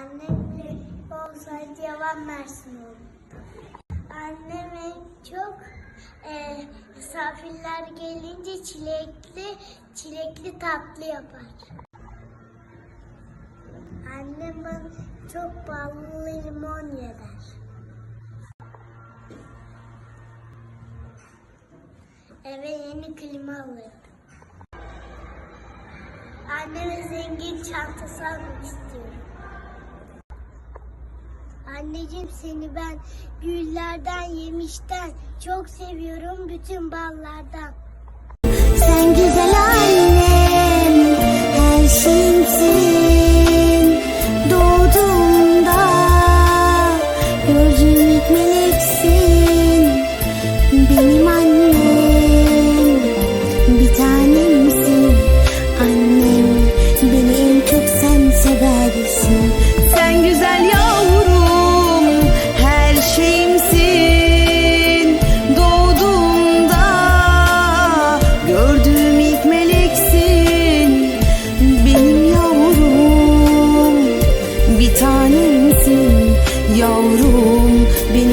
Annemle olsaydı yalan versin oğlum. Anneme çok e, misafirler gelince çilekli çilekli tatlı yapar. Annem çok ballı limon yer. Eve yeni klima alırdım. Anneme zengin çantası almak istiyorum. Anneciğim seni ben güllerden yemişten çok seviyorum bütün ballardan. Sen güzel annem, her şeyimsin. Doğduğumda gördüğüm ilk meleksin. Benim annem, bir tanemsin. sensin yavrum? bir